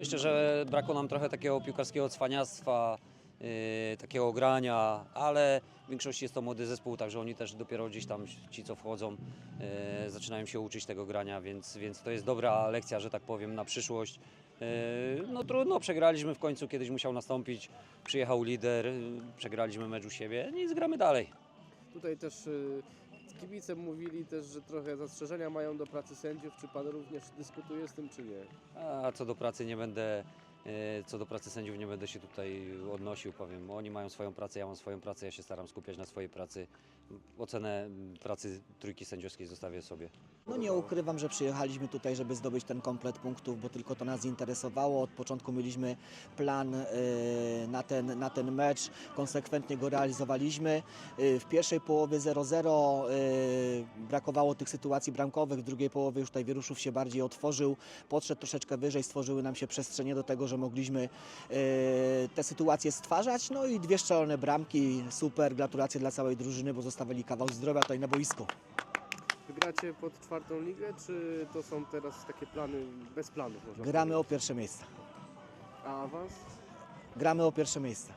Myślę, że brakło nam trochę takiego piłkarskiego cwaniactwa, yy, takiego grania, ale w większości jest to młody zespół, także oni też dopiero gdzieś tam, ci co wchodzą, yy, zaczynają się uczyć tego grania, więc, więc to jest dobra lekcja, że tak powiem, na przyszłość. Yy, no trudno, przegraliśmy w końcu, kiedyś musiał nastąpić, przyjechał lider, yy, przegraliśmy mecz u siebie, nic, gramy dalej. Tutaj też y, kibice mówili też, że trochę zastrzeżenia mają do pracy sędziów. Czy pan również dyskutuje z tym, czy nie? A co do pracy nie będę, co do pracy sędziów nie będę się tutaj odnosił, powiem. Oni mają swoją pracę, ja mam swoją pracę, ja się staram skupiać na swojej pracy. Ocenę pracy trójki sędziowskiej zostawię sobie. No nie ukrywam, że przyjechaliśmy tutaj, żeby zdobyć ten komplet punktów, bo tylko to nas interesowało. Od początku mieliśmy plan e, na ten, na ten mecz, konsekwentnie go realizowaliśmy. E, W pierwszej połowie 0-0 e, brakowało tych sytuacji bramkowych, w drugiej połowie już tutaj Wieruszów się bardziej otworzył, podszedł troszeczkę wyżej, stworzyły nam się przestrzenie do tego, że mogliśmy e, te sytuacje stwarzać. No i dwie strzelone bramki, super, gratulacje dla całej drużyny, bo zostawili kawał zdrowia tutaj na boisku. Wygracie pod czwartą ligę, czy to są teraz takie plany bez planów? Gramy o powiedzieć? pierwsze miejsce. A awans? Gramy o pierwsze miejsce.